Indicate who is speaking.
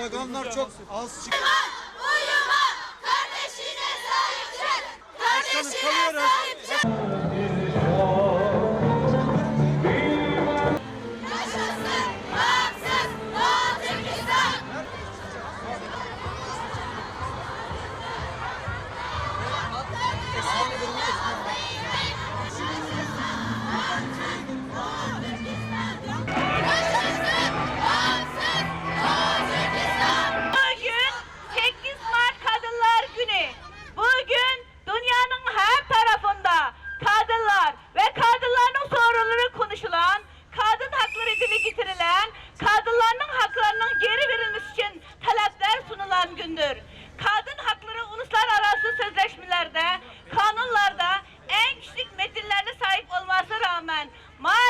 Speaker 1: Sloganlar çok az çıktı.
Speaker 2: Uyuma, kardeşine sahip çık. Kardeşine
Speaker 3: ve kadınların sorunları konuşulan, kadın hakları dili getirilen, kadınların haklarının geri verilmesi için talepler sunulan gündür. Kadın hakları uluslararası sözleşmelerde, kanunlarda en kişilik metinlerine sahip olması rağmen maalesef